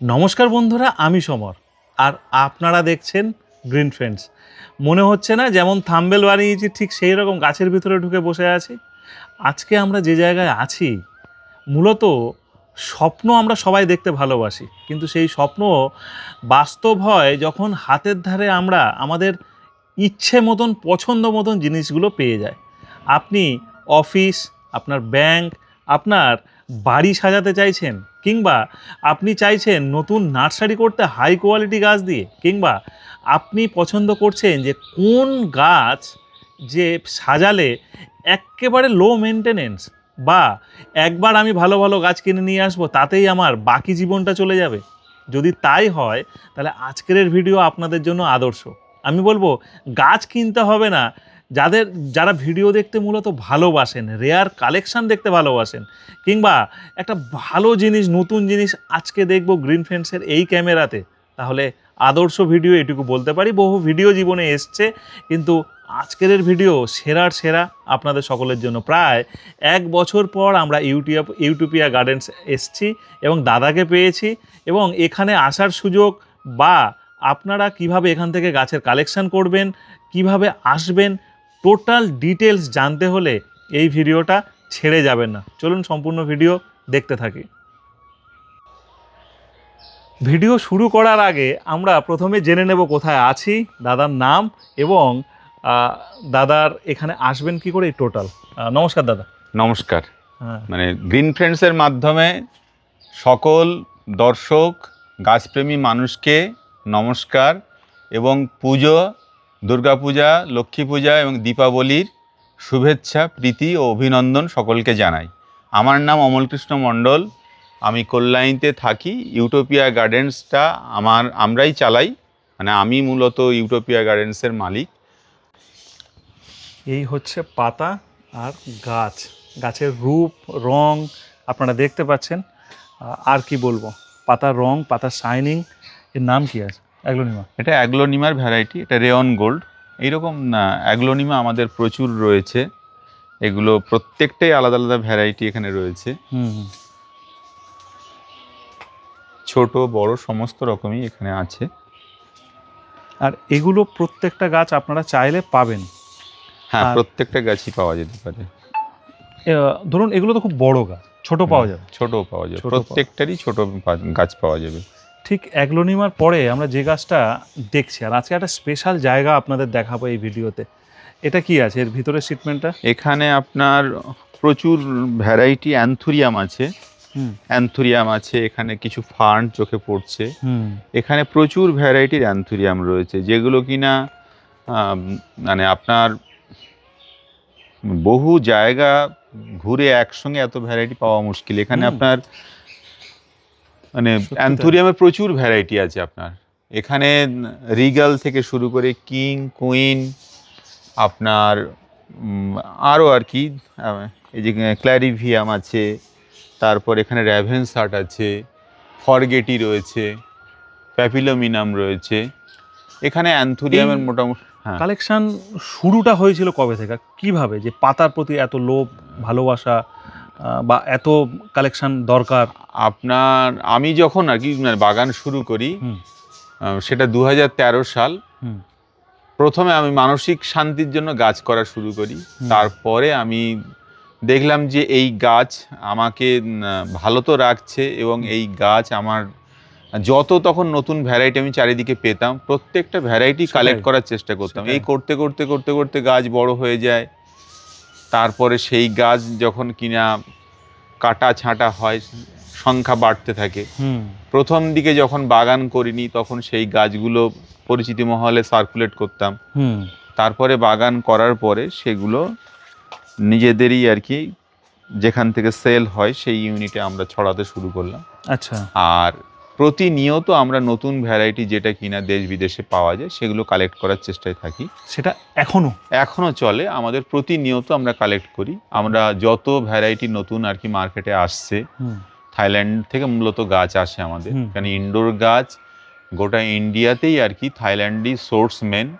নমস্কার বন্ধুরা, আমি সমর। আর আপনারা দেখছেন গ্রিন ফ্রেন্ডস মনে হচ্ছে না যেমন থাম্বেল বানিয়েছি, ঠিক সেই রকম গাছের ভিতরে ঢুকে বসে আছি। আজকে আমরা যে জায়গায় আছি, মূলত স্বপ্ন আমরা সবাই দেখতে ভালোবাসি। কিন্তু সেই স্বপ্ন বাস্তব হয় যখন হাতের ধারে আমরা আমাদের ইচ্ছে মতন, পছন্দ মতন জিনিসগুলো পেয়ে যায় আপনি অফিস, আপনার ব্যাংক, আপনার বাড়ি সাজাতে চাইছেন কিংবা আপনি চাইছেন নতুন নার্সারি করতে হাই কোয়ালিটি গাছ দিয়ে, কিংবা আপনি পছন্দ করছেন যে কোন গাছ যে সাজালে একেবারে লো মেনটেনেন্স বা একবার আমি ভালো ভালো গাছ কিনে নিয়ে আসব, তাতেই আমার বাকি জীবনটা চলে যাবে। যদি তাই হয়, তাহলে আজকের ভিডিও আপনাদের জন্য আদর্শ। আমি বলব, গাছ কিনতে হবে না যাদের, যারা ভিডিও দেখতে মূলত ভালোবাসেন রেয়ার কালেকশান দেখতে ভালোবাসেন, কিংবা একটা ভালো জিনিস, নতুন জিনিস আজকে দেখব গ্রিন ফ্রেন্ডসের এই ক্যামেরাতে তাহলে আদর্শ ভিডিও এটুকু বলতে পারি। বহু ভিডিও জীবনে এসছে, কিন্তু আজকের ভিডিও সেরার সেরা আপনাদের সকলের জন্য। প্রায় এক বছর পর আমরা ইউটিউব ইউটিউপিয়া গার্ডেন্স এসছি এবং দাদাকে পেয়েছি এবং এখানে আসার সুযোগ বা আপনারা কীভাবে এখান থেকে গাছের কালেকশান করবেন, কীভাবে আসবেন টোটাল ডিটেলস জানতে হলে এই ভিডিওটা ছেড়ে যাবেন না। চলুন সম্পূর্ণ ভিডিও দেখতে থাকি। ভিডিও শুরু করার আগে আমরা প্রথমে জেনে নেব কোথায় আছি দাদার নাম এবং দাদার এখানে আসবেন কি করে টোটাল নমস্কার দাদা। নমস্কার। হ্যাঁ। মানে গ্রিন ফ্রেন্ডসের মাধ্যমে সকল দর্শক গাছপ্রেমী মানুষকে নমস্কার এবং পুজো দুর্গাপূজা লক্ষ্মী পূজা এবং দীপাবলির শুভেচ্ছা, প্রীতি ও অভিনন্দন সকলকে জানাই। আমার নাম অমলকৃষ্ণ মণ্ডল, আমি কল্যাণীতে থাকি। ইউটোপিয়া গার্ডেন্সটা আমার, আমরাই চালাই। মানে আমি মূলত ইউটোপিয়া গার্ডেন্সের মালিক। এই হচ্ছে পাতা আর গাছ। গাছের রূপ, রং আপনারা দেখতে পাচ্ছেন। আর কি বলব? পাতার রং, পাতার শাইনিং এর নাম কি আছে? অ্যাগ্লোনিমা। এটা অ্যাগ্লোনিমার ভ্যারাইটি এটা রেয়ন গোল্ড এইরকম না অ্যাগ্লোনিমা আমাদের প্রচুর রয়েছে। এগুলো প্রত্যেকটাই আলাদা আলাদা ভ্যারাইটি এখানে রয়েছে। হুম হুম। ছোট বড় সমস্ত রকমই এখানে আছে। আর এগুলো প্রত্যেকটা গাছ আপনারা চাইলে পাবেন। হ্যাঁ প্রত্যেকটা গাছই পাওয়া যেতে পারে। ধরুন এগুলো তো খুব বড় গাছ ছোট পাওয়া যাবে। ছোট পাওয়া যাবে। প্রত্যেকটারই ছোট গাছ পাওয়া যাবে। ঠিক অ্যাগ্লোনিমার পরে আমরা যে গাছটা দেখছি আর আজকে একটা স্পেশাল জায়গা আপনাদের দেখাবো এই ভিডিওতে। এটা কি আছে? এর ভিতরের ট্রিটমেন্টটা এখানে আপনার প্রচুর ভ্যারাইটি অ্যান্থুরিয়াম আছে। অ্যান্থুরিয়াম আছে এখানে কিছু ফার্ন চোখে পড়ছে। হুম। এখানে প্রচুর ভ্যারাইটির অ্যান্থুরিয়াম রয়েছে যেগুলো কিনা মানে আপনার বহু জায়গা ঘুরে একসঙ্গে এত ভ্যারাইটি পাওয়া মুশকিল। এখানে আপনার মানে। অ্যান্থুরিয়ামের প্রচুর ভ্যারাইটি আছে আপনার। এখানে রিগাল থেকে শুরু করে কিং কুইন আপনার আরও আর কি এই যে ক্ল্যারিভিয়াম আছে তারপর এখানে র্যাভেনসার্ট আছে ফরগেটি রয়েছে প্যাপিলোমিনাম রয়েছে। এখানে অ্যান্থুরিয়ামের মোটামুটি হ্যাঁ। কালেকশন শুরুটা হয়েছিল কবে থেকে? কীভাবে? যে পাতার প্রতি এত লোভ ভালোবাসা বা এত কালেকশন দরকার? আপনার আমি যখন আর কি মানে বাগান শুরু করি সেটা দু হাজার তেরো সাল। প্রথমে আমি মানসিক শান্তির জন্য গাছ করা শুরু করি। তারপরে আমি দেখলাম যে এই গাছ আমাকে ভালো তো রাখছে এবং এই গাছ আমার যত তখন নতুন ভ্যারাইটি আমি চারিদিকে পেতাম প্রত্যেকটা ভ্যারাইটি কালেক্ট করার চেষ্টা করতাম। এই করতে করতে করতে করতে গাছ বড় হয়ে যায়। তারপরে সেই গাছ যখন কিনা কাটা ছাঁটা হয় সংখ্যা বাড়তে থাকে। প্রথম দিকে যখন বাগান করিনি তখন সেই গাছগুলো পরিচিতি মহলে সার্কুলেট করতাম। তারপরে বাগান করার পরে সেগুলো নিজেদেরই আর কি যেখান থেকে সেল হয় সেই ইউনিটে আমরা ছড়াতে শুরু করলাম। আচ্ছা। আর প্রতিনিয়ত আমরা নতুন ভ্যারাইটি যেটা কিনা দেশ বিদেশে পাওয়া যায় সেগুলো কালেক্ট করার চেষ্টায় থাকি। সেটা এখনও? এখনও চলে। আমাদের প্রতিনিয়ত আমরা কালেক্ট করি। আমরা যত ভ্যারাইটি নতুন আর কি মার্কেটে আসছে থাইল্যান্ড থেকে মূলত গাছ আসে আমাদের। কারণ ইনডোর গাছ গোটা ইন্ডিয়াতেই আর কি থাইল্যান্ডই সোর্স মেন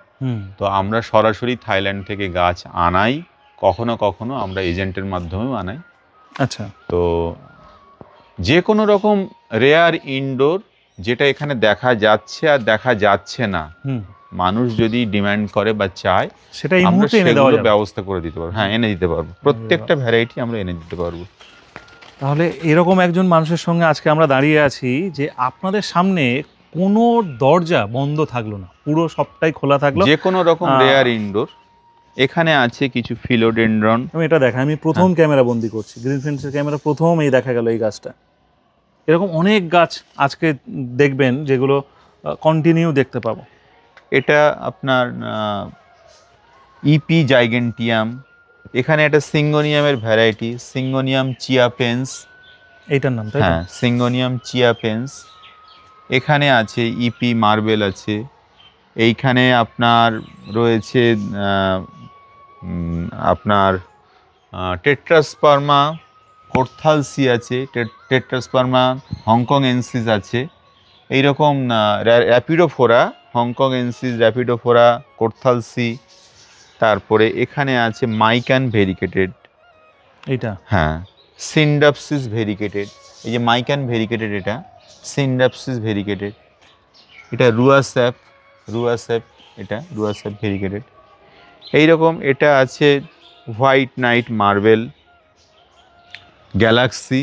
তো আমরা সরাসরি থাইল্যান্ড থেকে গাছ আনাই। কখনো কখনো আমরা এজেন্টের মাধ্যমেও আনাই। আচ্ছা। তো যে কোনো রকম রেয়ার ইনডোর যেটা এখানে দেখা যাচ্ছে আর দেখা যাচ্ছে না। হুম। মানুষ যদি ডিমান্ড করে বা চায় সেটা আমরা সেগুলো ব্যবস্থা করে দিতে পারব। হ্যাঁ এনে দিতে পারব। প্রত্যেকটা ভ্যারাইটি আমরা এনে দিতে পারব। তাহলে এরকম একজন মানুষের সঙ্গে আজকে আমরা দাঁড়িয়ে আছি যে আপনাদের সামনে কোনো দরজা বন্ধ থাকল না। পুরো সবটাই খোলা থাকল। যে কোনো রকম রেয়ার ইনডোর এখানে আছে কিছু ফিলোডেন্ড্রন আমি এটা দেখা আমি প্রথম হ্যাঁ। ক্যামেরা বন্দি করছি। গ্রিন ফ্রেন্ডসের ক্যামেরা প্রথম এই দেখা গেল এই গাছটা। এরকম অনেক গাছ আজকে দেখবেন যেগুলো কন্টিনিউ দেখতে পাবো। এটা আপনার ইপি জাইগেন্টিয়াম এখানে একটা সিঙ্গোনিয়ামের ভ্যারাইটি সিঙ্গোনিয়াম চিয়া চিয়াপেন্স এইটার নাম তাই? হ্যাঁ সিঙ্গোনিয়াম চিয়াপেন্স এখানে আছে ইপি মার্বেল আছে। এইখানে আপনার রয়েছে আপনার টেট্রাসপার্মা কোর্থালসি আছে টেট্রাসপার্মা হংকং এনসিস আছে। এইরকম র্যাপিডোফোরা হংকং এনসিস র্যাপিডোফোরা কোর্থালসি তারপরে এখানে আছে মাইকান ভেরিকেটেড। এটা হ্যাঁ সিন্ডাপসিস ভেরিকেটেড। এই যে মাইকান ভেরিকেটেড এটা সিন্ডাপসিস ভেরিকেটেড। এটা রুয়াস্যাপ রুয়াস্যাপ এটা রুয়াস্যাপ ভেরিকেটেড। এইরকম এটা আছে হোয়াইট নাইট মার্বেল। গ্যালাক্সি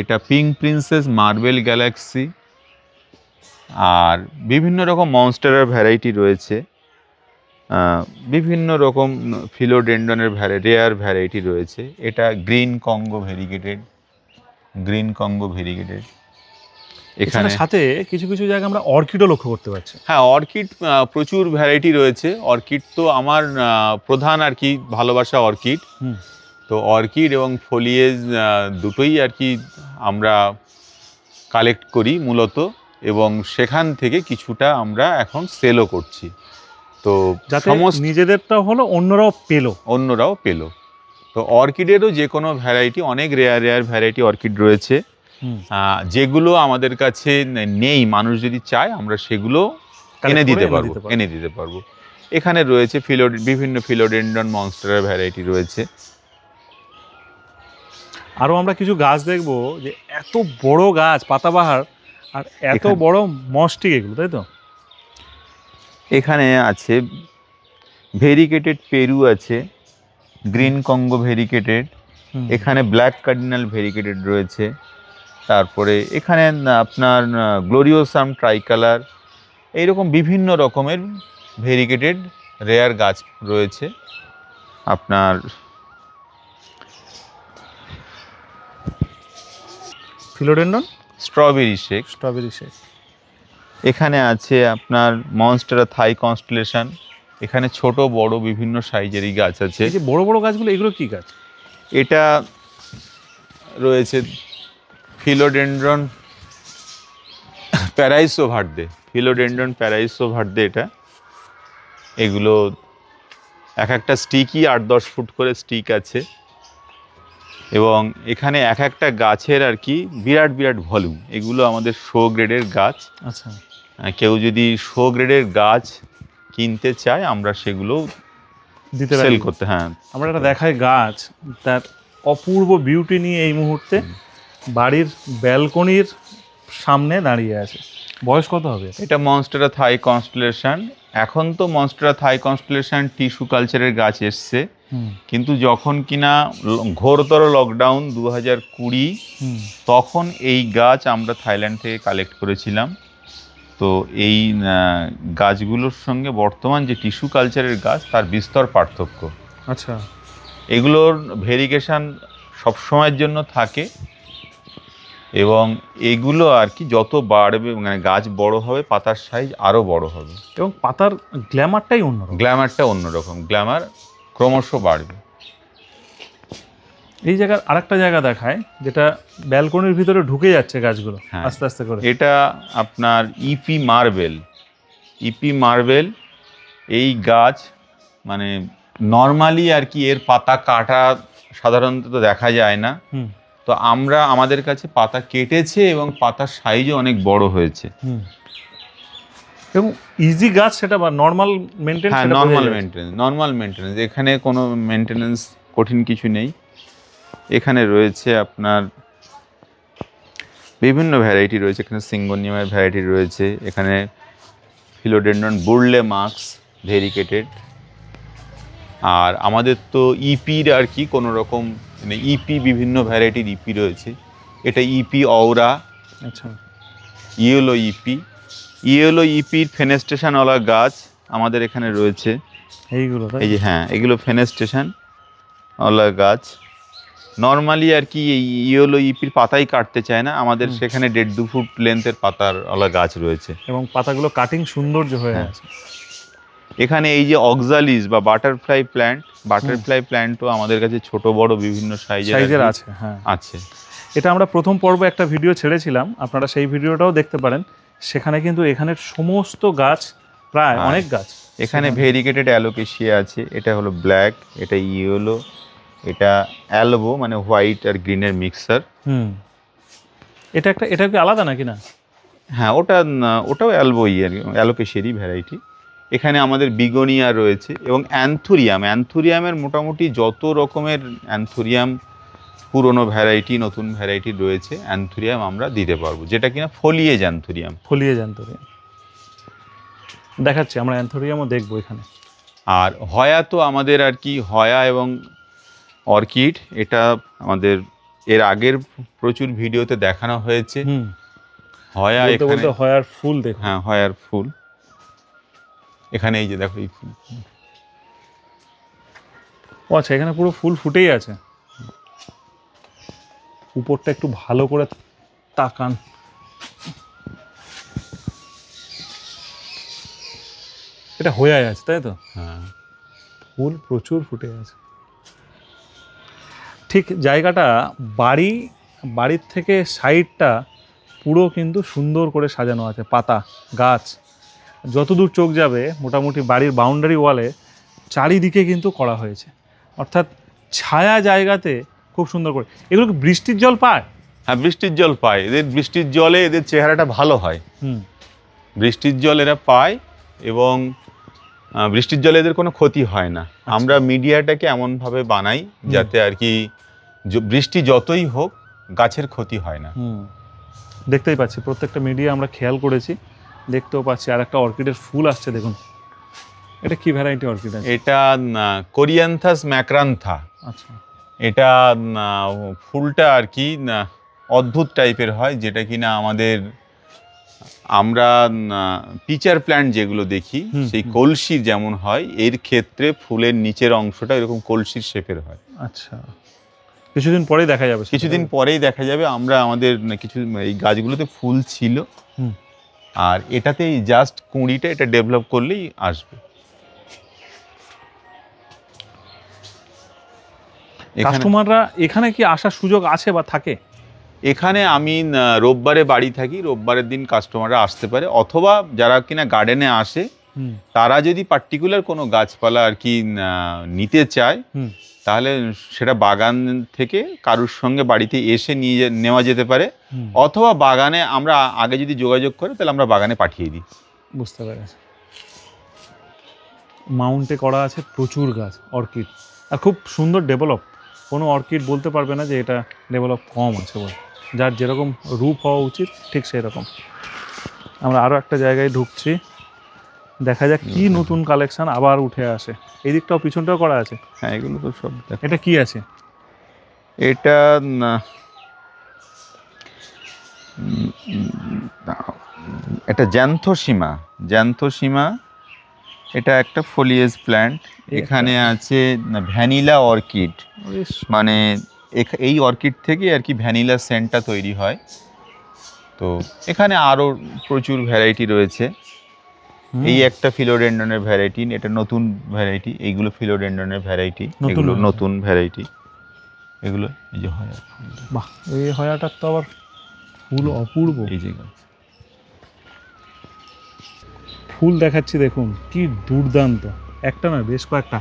এটা পিঙ্ক প্রিন্সেস মার্বেল গ্যালাক্সি আর বিভিন্ন রকম মনস্টারের ভ্যারাইটি রয়েছে। বিভিন্ন রকম ফিলোডেন্ডনের ভ্যারাই রেয়ার ভ্যারাইটি রয়েছে। এটা green Congo variegated green Congo variegated. এখানে সাথে কিছু কিছু জায়গায় আমরা অর্কিডও লক্ষ্য করতে পারছি। হ্যাঁ অর্কিড প্রচুর ভ্যারাইটি রয়েছে। অর্কিড তো আমার প্রধান আর কি ভালোবাসা অর্কিড। হুম। তো অর্কিড এবং ফলিয়েজ দুটোই আর কি আমরা কালেক্ট করি মূলত এবং সেখান থেকে কিছুটা আমরা এখন সেলও করছি। তো সমস্ত নিজেদেরটাও হলো অন্যরাও পেল। অন্যরাও পেল। তো অর্কিডেরও যে কোনো ভ্যারাইটি অনেক রেয়ার রেয়ার ভ্যারাইটি অর্কিড রয়েছে। যেগুলো আমাদের কাছে নেই মানুষ যদি চায় আমরা সেগুলো এনে দিতে পারব এনে দিতে পারব। এখানে রয়েছে ফিলো বিভিন্ন ফিলোডেন্ডন মনস্টারের ভ্যারাইটি রয়েছে। আরও আমরা কিছু গাছ দেখব যে এত বড় গাছ পাতাবাহার আর এত বড় মস্টিক এগুলো তাই তো? এখানে আছে ভেরিকেটেড পেরু আছে গ্রিন কঙ্গো ভেরিকেটেড এখানে ব্ল্যাক কার্ডিনাল ভেরিকেটেড রয়েছে তারপরে এখানে আপনার গ্লোরিওসাম ট্রাইকালার এইরকম বিভিন্ন রকমের ভেরিকেটেড রেয়ার গাছ রয়েছে আপনার philodendron strawberry shake. Strawberry shake. এখানে আছে আপনার মনস্টারা থাই কনস্টেলেশন। এখানে ছোট বড় বিভিন্ন সাইজেরই গাছ আছে। এই যে বড় বড় গাছগুলো এগুলো কি গাছ? এটা রয়েছে philodendron paraiso verde philodendron paraiso verde এটা। এগুলো এক একটা স্টিকই আট দশ ফুট করে স্টিক আছে। এবং এখানে এক একটা গাছের আর কি বিরাট বিরাট ভলিউম এগুলো আমাদের শো গ্রেডের গাছ। আচ্ছা। কেউ যদি শো গ্রেডের গাছ কিনতে চায় আমরা সেগুলো দিতে সেল পারি। করতে হ্যাঁ। আমরা একটা দেখাই গাছ তার অপূর্ব বিউটি নিয়ে এই মুহূর্তে বাড়ির ব্যালকনির সামনে দাঁড়িয়ে আছে। বয়স কত হবে? এটা মনস্টারা থাই কনস্টেলেশন এখন তো মনস্টারা থাই কনস্টেলেশন টিস্যু কালচারের গাছ এসছে। কিন্তু যখন কিনা ঘোরতর লকডাউন দু হাজার কুড়ি তখন এই গাছ আমরা থাইল্যান্ড থেকে কালেক্ট করেছিলাম। তো এই গাছগুলোর সঙ্গে বর্তমান যে টিস্যু কালচারের গাছ তার বিস্তর পার্থক্য। আচ্ছা। এগুলোর ভেরিগেশন সবসময়ের জন্য থাকে এবং এগুলো আর কি যত বাড়বে মানে গাছ বড় হবে পাতার সাইজ আরও বড় হবে। এবং পাতার গ্ল্যামারটাই অন্য গ্ল্যামারটা অন্যরকম। গ্ল্যামার ক্রমশ বাড়বে। এই জায়গার আরেকটা জায়গা দেখায় যেটা ব্যালকনির ভিতরে ঢুকে যাচ্ছে গাছগুলো হ্যাঁ। আস্তে আস্তে করে। এটা আপনার ইপি মার্বেল ইপি মার্বেল এই গাছ মানে নর্মালি আর কি এর পাতা কাটা সাধারণত তো দেখা যায় না। তো আমরা আমাদের কাছে পাতা কেটেছে এবং পাতার সাইজও অনেক বড় হয়েছে। এবং ইজি গাছ সেটা বা নর্মাল মেনটেন হ্যাঁ নর্মাল মেনটেন্স নর্মাল মেনটেন্স এখানে কোনো মেনটেনেন্স কঠিন কিছু নেই। এখানে রয়েছে আপনার বিভিন্ন ভ্যারাইটি রয়েছে। এখানে সিঙ্গোনিয়ামের ভ্যারাইটি রয়েছে। এখানে ফিলোডেন্ডন বুরলে মার্কস ভেরিকেটেড আর আমাদের তো ইপির আর কি কোনো রকম মানে ইপি বিভিন্ন ভ্যারাইটির ইপি রয়েছে। এটা ইপি অওরা আচ্ছা। ইয়েলো ইপি ইয়েলো ইপির ফেনেস্টেশনওয়ালা গাছ আমাদের এখানে রয়েছে। এইগুলো এই যে হ্যাঁ এগুলো ফেনেস্টেশন ওলা গাছ। নর্মালি আর কি এই ইয়েলো ইপির পাতাই কাটতে চায় না। আমাদের সেখানে দেড় দু ফুট লেন্থের পাতার ওলা গাছ রয়েছে। এবং পাতাগুলো কাটিং সৌন্দর্য হয়ে হ্যাঁ। আছে। এখানে এই যে অক্সালিস বা বাটারফ্লাই প্ল্যান্ট বাটারফ্লাই প্ল্যান্টও আমাদের কাছে ছোট বড় বিভিন্ন সাইজের সাইজের আছে হ্যাঁ। আছে। এটা আমরা প্রথম পর্বে একটা ভিডিও ছেড়েছিলাম। আপনারা সেই ভিডিওটাও দেখতে পারেন। সেখানে কিন্তু এখানের সমস্ত গাছ প্রায়। অনেক গাছ। এখানে ভেরিকেটেড অ্যালোকেশিয়া আছে এটা হলো ব্ল্যাক এটা ইয়েলো এটা অ্যালবো মানে হোয়াইট আর গ্রিনের মিক্সার হুম। এটা একটা এটা কি আলাদা নাকি না? হ্যাঁ ওটা ওটাও অ্যালবোই আর অ্যালোকেশিয়ারই ভ্যারাইটি এখানে আমাদের বিগোনিয়া রয়েছে এবং অ্যান্থুরিয়াম অ্যান্থুরিয়ামের মোটামুটি যত রকমের অ্যান্থুরিয়াম পুরনো ভ্যারাইটি নতুন ভ্যারাইটি রয়েছে অ্যান্থুরিয়াম আমরা দিতে পারব। যেটা কিনা ফলিয়েজ অ্যান্থুরিয়াম ফলিয়ে জ্যান্থুরিয়াম দেখাচ্ছি আমরা অ্যান্থোরিয়ামও দেখব এখানে। আর হয়া তো আমাদের আর কি হয়া এবং অর্কিড এটা আমাদের এর আগের প্রচুর ভিডিওতে দেখানো হয়েছে। হুম। হয়া এখানে হয়ার ফুল দেখো হ্যাঁ হয়ার ফুল। এখানে এই যে দেখো এই ফুল। ও আচ্ছা এখানে পুরো ফুল ফুটেই আছে। উপরটা একটু ভালো করে তাকান। এটা হয়ে আছে তাই তো? হ্যাঁ। ফুল প্রচুর ফুটে আছে। ঠিক জায়গাটা বাড়ি বাড়ির থেকে সাইডটা পুরো কিন্তু সুন্দর করে সাজানো আছে পাতা গাছ। যতদূর চোখ যাবে মোটামুটি বাড়ির বাউন্ডারি ওয়ালে চারিদিকে কিন্তু করা হয়েছে। অর্থাৎ ছায়া জায়গাতে খুব সুন্দর করে। এগুলো বৃষ্টির জল পায়? হ্যাঁ বৃষ্টির জল পায়। এদের বৃষ্টির জলে এদের চেহারাটা ভালো হয়। হুম। বৃষ্টির জল এরা পায় এবং বৃষ্টির জলে এদের কোনো ক্ষতি হয় না। আমরা মিডিয়াটাকে এমনভাবে বানাই যাতে আর কি বৃষ্টি যতই হোক গাছের ক্ষতি হয় না। হুম। দেখতেই পাচ্ছি প্রত্যেকটা মিডিয়া আমরা খেয়াল করেছি। দেখতেও পাচ্ছি আর একটা অর্কিডের ফুল আসছে দেখুন। এটা কি ভ্যারাইটি অর্কিড এটা কোরিয়ান্থাস ম্যাক্রান্থা আচ্ছা। এটা ফুলটা আর কি না, অদ্ভুত টাইপের হয় যেটা কিনা আমাদের আমরা পিচার প্ল্যান্ট যেগুলো দেখি সেই হুম। কলসির যেমন হয় এর ক্ষেত্রে ফুলের নিচের অংশটা এরকম কলসির শেপের হয়। আচ্ছা। কিছুদিন পরেই দেখা যাবে। কিছুদিন পরেই দেখা যাবে আমরা আমাদের কিছু এই গাছগুলোতে ফুল ছিল। আর এটাতে জাস্ট কুঁড়িটা এটা ডেভেলপ করলেই আসবে। কাস্টমাররা এখানে কি আসার সুযোগ আছে বা থাকে? এখানে আমি রোববারে বাড়ি থাকি রোববারের দিন কাস্টমাররা আসতে পারে অথবা যারা কিনা গার্ডেনে আসে তারা যদি পার্টিকুলার কোনো গাছপালা আর কি নিতে চায় তাহলে সেটা বাগান থেকে কারুর সঙ্গে বাড়িতে এসে নিয়ে নেওয়া যেতে পারে অথবা বাগানে আমরা আগে যদি যোগাযোগ করে তাহলে আমরা বাগানে পাঠিয়ে দিই। বুঝতে পেরেছি। মাউন্টে করা আছে প্রচুর গাছ অর্কিড আর খুব সুন্দর ডেভেলপ। কোনো অর্কিড বলতে পারবে না যে এটা ডেভেলপ কম আছে বলে। যার যেরকম রূপ হওয়া উচিত ঠিক সেই রকম আমরা আরও একটা জায়গায় ঢুকছি। দেখা যাক কি নতুন কালেকশন আবার উঠে আসে। এই দিকটাও পিছনটাও করা আছে? হ্যাঁ এগুলো তো সব দেখো। এটা কি আছে? এটা না, এটা জ্যান্থোসীমা। জ্যান্থোসীমা এটা একটা ফোলিয়েজ প্ল্যান্ট এখানে আছে ভ্যানিলা অর্কিড। মানে এই অর্কিড থেকে আর কি ভ্যানিলা সেন্টটা তৈরি হয়। তো এখানে আরও প্রচুর ভ্যারাইটি রয়েছে। এই একটা ফিলোডেন্ডনের ভ্যারাইটি এটা নতুন ভ্যারাইটি এইগুলো ফিলোডেন্ডনের ভ্যারাইটি এগুলো নতুন ভ্যারাইটি। এগুলো এই যে হয় বাহ এই হয়াটার তো আবার ফুল অপূর্ব। এই যে ফুল দেখাচ্ছি দেখুন কি দুর্দান্ত। একটা নয় বেশ কয়েকটা।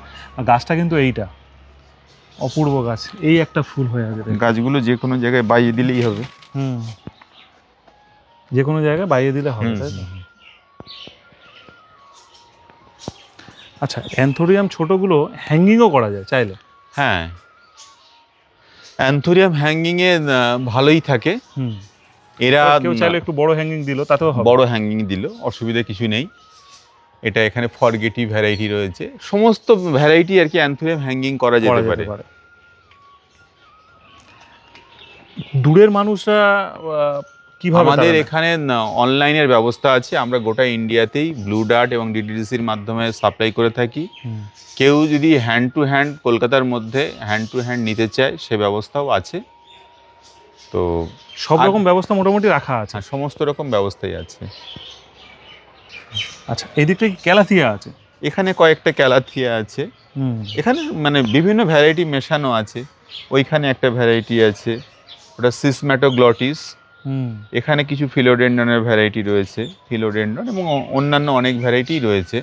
গাছটা কিন্তু এইটা অপূর্ব গাছ। এই একটা ফুল হয়ে আছে গাছগুলো যে কোনো জায়গায় বাইয়ে দিলেই হবে। হুম। যে কোনো জায়গায় বাইরে দিলে হবে তাই আচ্ছা অ্যান্থোরিয়াম ছোটগুলো হ্যাঙ্গিংও করা যায় চাইলে? হ্যাঁ। অ্যান্থোরিয়াম হ্যাঙ্গিংয়ে ভালোই থাকে। হুম। এরা কেউ চাইলে একটু বড় হ্যাঙ্গিং দিল তাতেও বড় হ্যাঙ্গিং দিল অসুবিধা কিছু নেই। এটা এখানে ফরগেটি ভ্যারাইটি রয়েছে। সমস্ত ভ্যারাইটি আর কি অ্যান্থুরিয়াম হ্যাঙ্গিং করা যেতে পারে। দূরের মানুষরা কীভাবে আমাদের এখানে অনলাইনের ব্যবস্থা আছে। আমরা গোটা ইন্ডিয়াতেই ব্লু ডার্ট এবং ডিডিডিসির মাধ্যমে সাপ্লাই করে থাকি। কেউ যদি হ্যান্ড টু হ্যান্ড কলকাতার মধ্যে হ্যান্ড টু হ্যান্ড নিতে চায় সে ব্যবস্থাও আছে। তো সব রকম ব্যবস্থা মোটামুটি রাখা আছে। হ্যাঁ, সমস্ত রকম ব্যবস্থাই আছে। আচ্ছা এই দিকটা কি ক্যালাথিয়া আছে? এখানে কয়েকটা ক্যালাথিয়া আছে। হুম। এখানে মানে বিভিন্ন ভ্যারাইটি মেশানো আছে। ওইখানে একটা ভ্যারাইটি আছে। ওটা সিসম্যাটোগ্লটিস হুম। এখানে কিছু ফিলোডেন্ডনের ভ্যারাইটি রয়েছে। ফিলোডেন্ডন এবং অন্যান্য অনেক ভ্যারাইটি রয়েছে।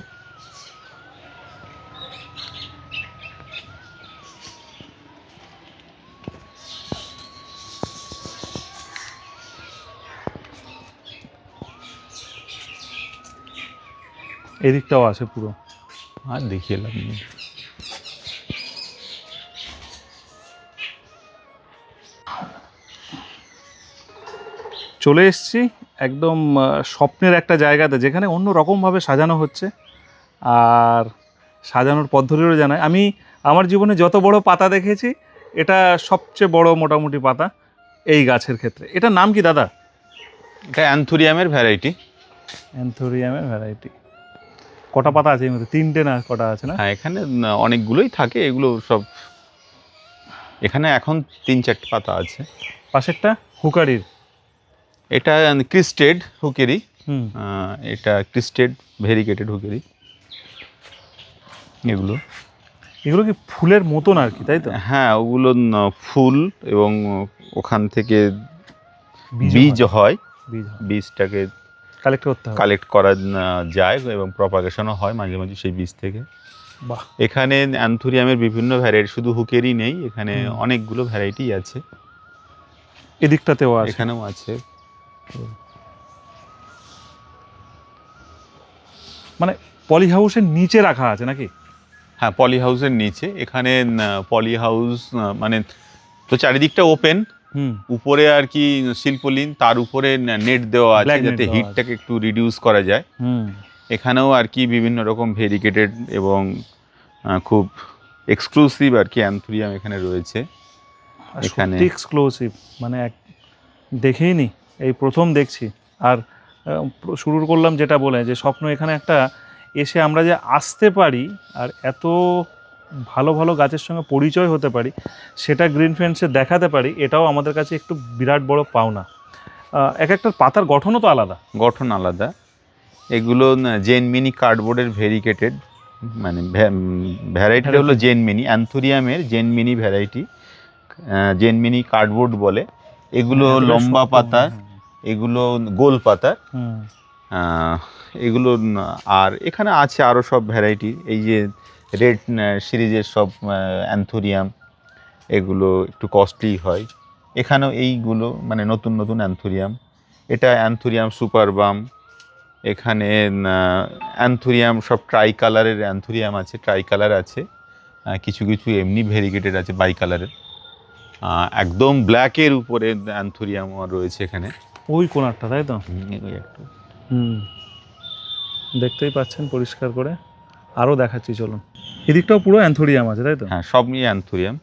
এদিকটাও আছে পুরো। আর দেখিয়ে লাভ নেই। চলে এসেছি একদম স্বপ্নের একটা জায়গাতে যেখানে অন্য রকমভাবে সাজানো হচ্ছে। আর সাজানোর পদ্ধতিও জানায় আমি আমার জীবনে যত বড় পাতা দেখেছি এটা সবচেয়ে বড় মোটামুটি পাতা এই গাছের ক্ষেত্রে। এটার নাম কি দাদা? এটা অ্যান্থুরিয়ামের ভ্যারাইটি। অ্যান্থোরিয়ামের ভ্যারাইটি। কটা পাতা আছে এর মধ্যে? তিনটে না কটা আছে না? হ্যাঁ এখানে অনেকগুলোই থাকে এগুলো সব এখানে এখন তিন চারটে পাতা আছে। পাশেরটা হুকারির। এটা ক্রিস্টেড হুকেরি। এটা ক্রিস্টেড ভেরিকেটেড হুকেরি। এগুলো। এগুলো কি ফুলের মতন আর কি তাই তো? হ্যাঁ ওগুলো ফুল এবং ওখান থেকে বীজ হয়। বীজ বীজটাকে কালেক্ট করতে হবে। কালেক্ট করা যায় এবং প্রপাগেশনও হয় মাঝে মাঝে সেই বীজ থেকে। বাহ। এখানে অ্যান্থুরিয়ামের বিভিন্ন ভ্যারাইটি শুধু হুকেরই নেই এখানে অনেকগুলো ভ্যারাইটি আছে। এদিকটাতেও আছে। এখানেও আছে। মানে পলি হাউসের নিচে রাখা আছে নাকি? হ্যাঁ পলি হাউসের নিচে। এখানে পলি হাউস মানে তো চারিদিকটা ওপেন উপরে আর কি শিল্পলিন তার উপরে নেট দেওয়া আছে যাতে হিটটাকে একটু রিডিউস করা যায়। হুম। এখানেও আর কি বিভিন্ন রকম ভেরিকেটেড এবং খুব এক্সক্লুসিভ আর কি অ্যান্থুরিয়াম এখানে রয়েছে। এখানে- এক্সক্লুসিভ মানে এক দেখেই নি এই প্রথম দেখছি। আর শুরু করলাম যেটা বলে যে স্বপ্ন এখানে একটা এসে আমরা যে আসতে পারি আর এত ভালো ভালো গাছের সঙ্গে পরিচয় হতে পারি সেটা গ্রিন ফ্রেন্ডসে দেখাতে পারি এটাও আমাদের কাছে একটু বিরাট বড় পাওনা। এক একটা পাতার গঠনও তো আলাদা। গঠন আলাদা। এগুলো জেন মিনি কার্ডবোর্ডের ভেরিকেটেড মানে ভ্যারাইটি হলো gen mini অ্যান্থুরিয়ামের Zen mini variety Zen mini cardboard বলে। এগুলো লম্বা পাতা এগুলো গোল পাতা। এগুলো আর এখানে আছে আরও সব ভ্যারাইটি এই যে রেড সিরিজের সব অ্যান্থুরিয়াম এগুলো একটু কস্টলি হয়। এখানেও এইগুলো মানে নতুন নতুন অ্যান্থুরিয়াম। এটা অ্যান্থুরিয়াম সুপারবাম এখানে অ্যান্থুরিয়াম সব ট্রাই কালারের অ্যান্থুরিয়াম আছে ট্রাই কালার আছে কিছু কিছু এমনি ভেরিগেটেড আছে বাই কালারের একদম ব্ল্যাকের উপরে অ্যান্থুরিয়াম রয়েছে এখানে। ওই কোনারটা তাই তো? একটু। হুম। দেখতেই পাচ্ছেন পরিষ্কার করে। আরও দেখাচ্ছি চলুন। এদিকটাও পুরো অ্যান্থোরিয়াম আছে তাই তো? হ্যাঁ সব নিয়ে অ্যান্থোরিয়াম।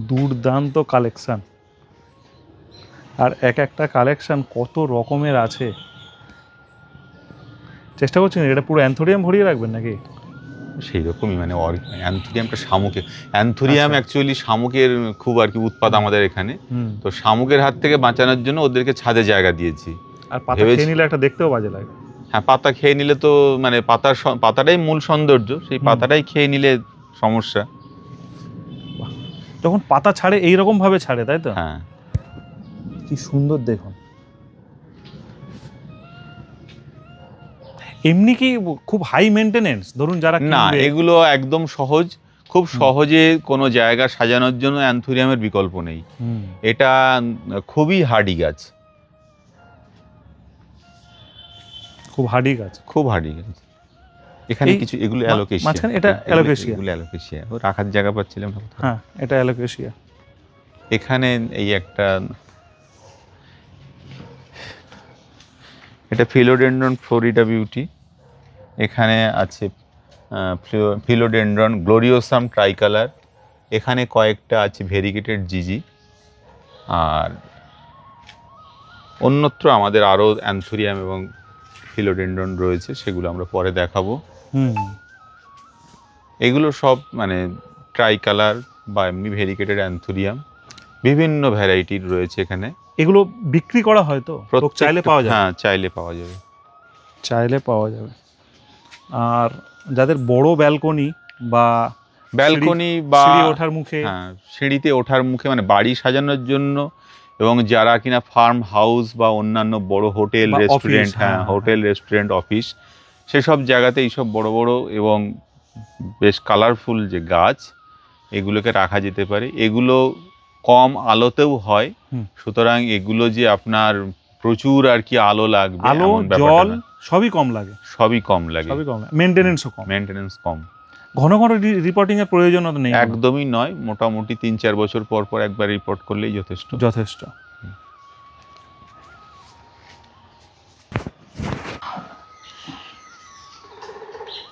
দুর্দান্ত কালেকশন। আর এক একটা কালেকশন কত রকমের আছে? চেষ্টা করছেন এটা পুরো অ্যান্থোরিয়াম ভরিয়ে রাখবেন নাকি? সেই রকমই মানে অ্যান্থুরিয়ামটা শামুকে অ্যান্থুরিয়াম আচ্ছা। অ্যাকচুয়ালি শামুকের খুব আর কি উৎপাদ আমাদের এখানে। তো শামুকের হাত থেকে বাঁচানোর জন্য ওদেরকে ছাদে জায়গা দিয়েছি। আর পাতা খেয়ে নিলে একটা দেখতেও বাজে লাগে। হ্যাঁ পাতা খেয়ে নিলে তো মানে পাতার পাতাটাই মূল সৌন্দর্য সেই পাতাটাই খেয়ে নিলে সমস্যা। যখন পাতা ছাড়ে এইরকম ভাবে ছাড়ে তাই তো? হ্যাঁ। কি সুন্দর দেখুন। এমনি কি খুব হাই মেনটেনেন্স ধরুন যারা না এগুলো একদম সহজ খুব সহজে কোনো জায়গা সাজানোর জন্য অ্যান্থুরিয়ামের বিকল্প নেই। এটা খুবই হার্ডি গাছ। খুব হার্ডি গাছ। খুব হার্ডি গাছ। এখানে কিছু এগুলো অ্যালোকেশিয়া মাঝখানে এটা allocasia? এগুলো অ্যালোকেশিয়া ও রাখার জায়গা পাচ্ছিলাম। না হ্যাঁ এটা অ্যালোকেশিয়া এখানে এই একটা এটা ফিলোডেন্ড্রন ফ্লোরিডা বিউটি। এখানে আছে ফিলোডেন্ড্রন গ্লোরিওসাম ট্রাইকালার। এখানে কয়েকটা আছে ভেরিগেটেড জিজি। আর অন্যত্র আমাদের আরও অ্যান্থোরিয়াম এবং ফিলোডেন্ড্রন রয়েছে সেগুলো আমরা পরে দেখাবো। হুম। এগুলো সব মানে ট্রাই কালার বা এমনি ভেরিকেটেড অ্যান্থোরিয়াম। বিভিন্ন ভ্যারাইটির রয়েছে এখানে। এগুলো বিক্রি করা হয় তো? লোক চাইলে পাওয়া যায় হ্যাঁ চাইলে পাওয়া যাবে। চাইলে পাওয়া যাবে। আর যাদের বড় ব্যালকনি বা ব্যালকনি বা ওঠার মুখে হ্যাঁ সিঁড়িতে ওঠার মুখে মানে বাড়ি সাজানোর জন্য এবং যারা কিনা ফার্ম হাউস বা অন্যান্য বড় হোটেল রেস্টুরেন্ট হ্যাঁ হ্যাঁ, হোটেল রেস্টুরেন্ট অফিস সেসব জায়গাতে এইসব বড় বড় এবং বেশ কালারফুল যে গাছ এগুলোকে রাখা যেতে পারে। এগুলো কম আলোতেও হয়। সুতরাং এগুলো যে আপনার প্রচুর আর কি আলো লাগবে আলো জল সবই কম লাগে। সবই কম লাগে। সবই কম লাগে। মেনটেনেন্সও কম। মেনটেনেন্স কম। ঘন ঘন রিপোর্টিং এর প্রয়োজন নেই একদমই নয়। মোটামুটি তিন চার বছর পর পর একবার রিপোর্ট করলেই যথেষ্ট। যথেষ্ট।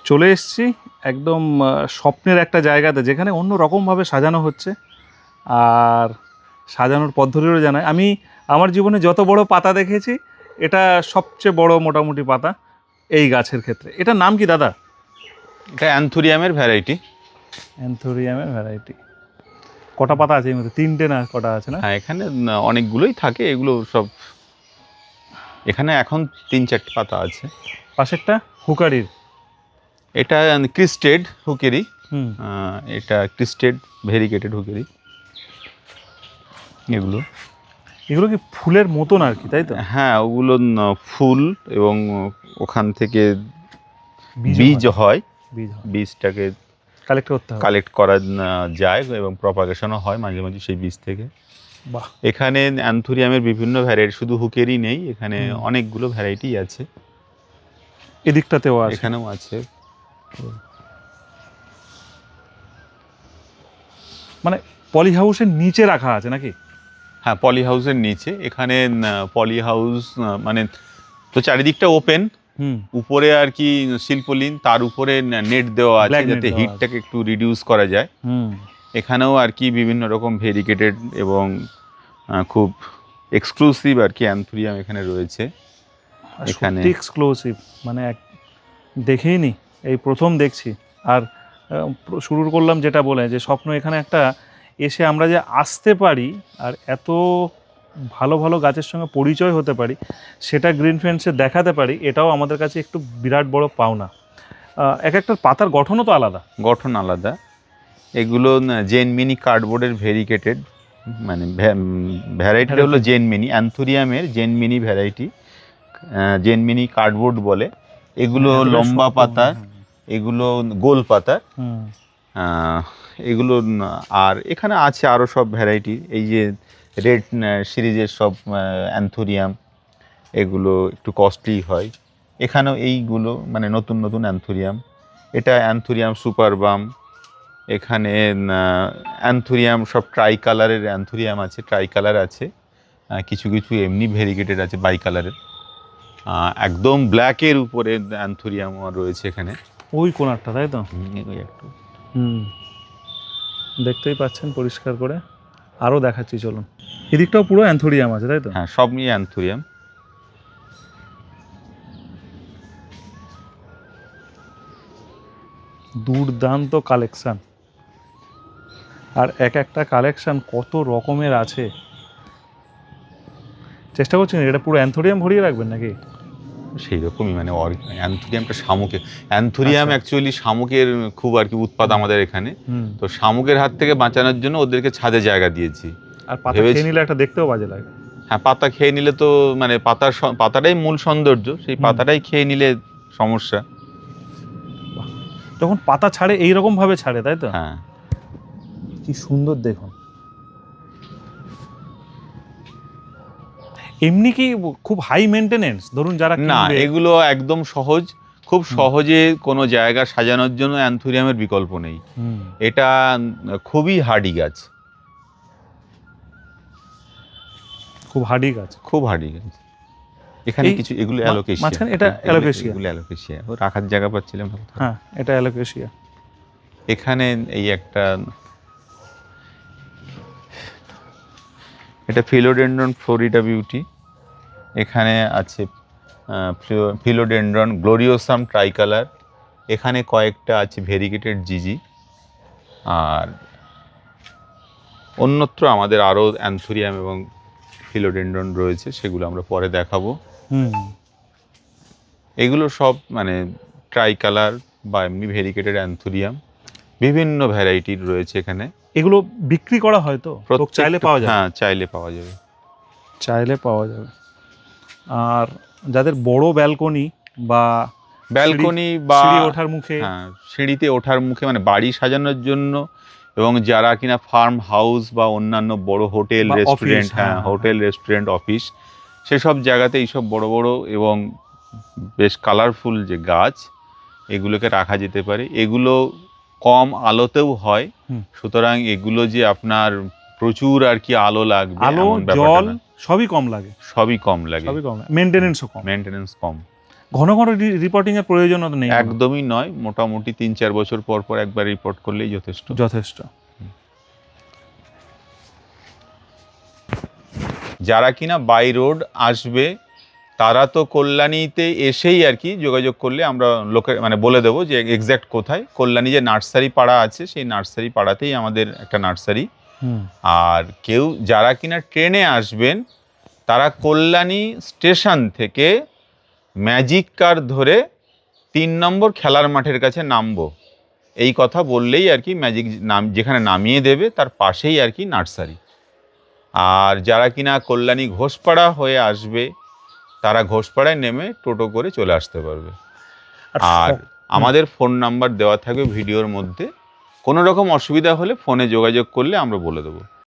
চলে এসেছি একদম স্বপ্নের একটা জায়গাতে যেখানে অন্য রকমভাবে সাজানো হচ্ছে। আর সাজানোর পদ্ধতিও জানায়। আমি আমার জীবনে যত বড় পাতা দেখেছি এটা সবচেয়ে বড় মোটামুটি পাতা এই গাছের ক্ষেত্রে। এটার নাম কি দাদা? এটা অ্যান্থোরিয়ামের ভ্যারাইটি। অ্যান্থোরিয়ামের ভ্যারাইটি। কটা পাতা আছে এর মধ্যে? তিনটে না কটা আছে না? হ্যাঁ এখানে অনেকগুলোই থাকে এগুলো সব এখানে এখন তিন চারটে পাতা আছে। পাশেরটা হুকারির। এটা ক্রিস্টেড হুকেরি। হুম। এটা ক্রিস্টেড ভেরিকেটেড হুকেরি। এগুলো। এগুলো কি ফুলের মতন আর কি তাই তো? হ্যাঁ ওগুলো ফুল এবং ওখান থেকে বীজ হয়, হয়। বীজ হয়। বীজটাকে কালেক্ট করতে হবে। কালেক্ট করা যায় এবং প্রপাগেশনও হয় মাঝে মাঝে সেই বীজ থেকে। বাহ। এখানে অ্যান্থুরিয়ামের বিভিন্ন ভ্যারাইটি শুধু হুকেরই নেই এখানে অনেকগুলো ভ্যারাইটি আছে। এদিকটাতেও আছে। এখানেও আছে। মানে পলি হাউসের নিচে রাখা আছে নাকি? হ্যাঁ পলি হাউসের নিচে। এখানে পলি হাউস মানে তো চারিদিকটা ওপেন হুম। উপরে আর কি শিল্পলিন তার উপরে নেট দেওয়া আছে যাতে হিটটাকে একটু রিডিউস করা যায়। হুম। এখানেও আর কি বিভিন্ন রকম ভেরিকেটেড এবং খুব এক্সক্লুসিভ আর কি অ্যান্থোরিয়াম এখানে রয়েছে। এখানে- এক্সক্লুসিভ মানে এক দেখেই নি এই প্রথম দেখছি। আর শুরু করলাম যেটা বলে যে স্বপ্ন এখানে একটা এসে আমরা যে আসতে পারি আর এত ভালো ভালো গাছের সঙ্গে পরিচয় হতে পারি সেটা গ্রিন ফ্রেন্ডসে দেখাতে পারি এটাও আমাদের কাছে একটু বিরাট বড় পাওনা। এক একটা পাতার গঠনও তো আলাদা। গঠন আলাদা। এগুলো জেন মিনি কার্ডবোর্ডের ভেরিকেটেড মানে ভ্যারাইটিটা হলো জেন মিনি অ্যান্থোরিয়ামের gen mini variety gen mini cardboard বলে। এগুলো লম্বা পাতা এগুলো গোল পাতা। এগুলো আর এখানে আছে আরও সব ভ্যারাইটি এই যে রেড সিরিজের সব অ্যান্থোরিয়াম এগুলো একটু কস্টলি হয়। এখানেও এইগুলো মানে নতুন নতুন অ্যান্থোরিয়াম এটা অ্যান্থোরিয়াম সুপার বাম এখানে অ্যান্থোরিয়াম সব ট্রাই কালারের অ্যান্থোরিয়াম আছে ট্রাই কালার আছে কিছু কিছু এমনি ভেরিগেটেড আছে বাই কালারের একদম ব্ল্যাকের উপরে অ্যান্থোরিয়াম রয়েছে এখানে। ওই কোনারটা তাই তো? একটু। হুম। দেখতেই পাচ্ছেন পরিষ্কার করে। আরও দেখাচ্ছি চলুন। এদিকটাও পুরো অ্যান্থোরিয়াম আছে তাই তো? হ্যাঁ সব নিয়ে অ্যান্থোরিয়াম। দুর্দান্ত কালেকশন। আর এক একটা কালেকশন কত রকমের আছে। চেষ্টা করছেন এটা পুরো অ্যান্থোরিয়াম ভরিয়ে রাখবেন নাকি? সেই রকমই মানে অ্যান্থোরিয়ামটা শামুকে অ্যান্থোরিয়াম আচ্ছা। অ্যাকচুয়ালি শামুকের খুব আর কি উৎপাদ আমাদের এখানে। তো শামুকের হাত থেকে বাঁচানোর জন্য ওদেরকে ছাদে জায়গা দিয়েছি। আর পাতা খেয়ে নিলে একটা দেখতেও বাজে লাগে। হ্যাঁ পাতা খেয়ে নিলে তো মানে পাতার পাতাটাই মূল সৌন্দর্য সেই পাতাটাই খেয়ে নিলে সমস্যা। যখন পাতা ছাড়ে এইরকম ভাবে ছাড়ে তাই তো? হ্যাঁ। কি সুন্দর দেখুন। এমনি কি খুব হাই মেনটেনেন্স ধরুন যারা না এগুলো একদম সহজ খুব সহজে কোনো জায়গা সাজানোর জন্য অ্যান্থুরিয়ামের বিকল্প নেই। এটা খুবই হার্ডি গাছ। খুব হার্ডি গাছ। খুব হার্ডি গাছ। এখানে কিছু এগুলো অ্যালোকেশিয়া মাঝখানে এটা allocasia? এগুলো অ্যালোকেশিয়া ও রাখার জায়গা পাচ্ছিলাম। হ্যাঁ এটা অ্যালোকেশিয়া এখানে এই একটা এটা ফিলোডেন্ড্রন ফ্লোরিডা বিউটি। এখানে আছে ফিলোডেন্ড্রন গ্লোরিওসাম ট্রাইকালার। এখানে কয়েকটা আছে ভেরিগেটেড জিজি। আর অন্যত্র আমাদের আরও অ্যান্থুরিয়াম এবং ফিলোডেন্ড্রন রয়েছে সেগুলো আমরা পরে দেখাবো। হুম। এগুলো সব মানে ট্রাই কালার বা এমনি ভেরিকেটেড অ্যান্থুরিয়াম। বিভিন্ন ভ্যারাইটির রয়েছে এখানে। এগুলো বিক্রি করা হয় তো? চাইলে পাওয়া যায় হ্যাঁ চাইলে পাওয়া যাবে। চাইলে পাওয়া যাবে। আর যাদের বড় ব্যালকনি বা ব্যালকনি বা সিঁড়ি ওঠার মুখে হ্যাঁ সিঁড়িতে ওঠার মুখে মানে বাড়ি সাজানোর জন্য এবং যারা কিনা ফার্ম হাউস বা অন্যান্য বড় হোটেল রেস্টুরেন্ট হ্যাঁ হ্যাঁ, হোটেল রেস্টুরেন্ট অফিস সেসব জায়গাতে এইসব বড় বড় এবং বেশ কালারফুল যে গাছ এগুলোকে রাখা যেতে পারে। এগুলো কম আলোতেও হয়। সুতরাং এগুলো যে আপনার প্রচুর আর কি আলো লাগবে আলো জল সবই কম লাগে। সবই কম লাগে। সবই কম মেনটেনেন্সও কম। মেনটেনেন্স কম। ঘন ঘন রিপোর্টিং এর প্রয়োজন নেই একদমই নয় মোটামুটি তিন চার বছর পর পর একবার রিপোর্ট করলেই যথেষ্ট। যথেষ্ট। যারা কিনা বাই রোড আসবে তারা তো কল্যাণীতে এসেই আর কি যোগাযোগ করলে আমরা লোকে মানে বলে দেবো যে এক্স্যাক্ট কোথায়। কল্যাণী যে নার্সারি পাড়া আছে সেই নার্সারি পাড়াতেই আমাদের একটা নার্সারি। আর কেউ যারা কিনা ট্রেনে আসবেন তারা কল্যাণী স্টেশন থেকে ম্যাজিক কার ধরে তিন নম্বর খেলার মাঠের কাছে নামবো। এই কথা বললেই আর কি ম্যাজিক নাম যেখানে নামিয়ে দেবে তার পাশেই আর কি নার্সারি। আর যারা কিনা কল্যাণী ঘোষপাড়া হয়ে আসবে তারা ঘোষপাড়ায় নেমে টোটো করে চলে আসতে পারবে। আর আমাদের ফোন নাম্বার দেওয়া থাকবে ভিডিওর মধ্যে। কোনো রকম অসুবিধা হলে ফোনে যোগাযোগ করলে আমরা বলে দেবো।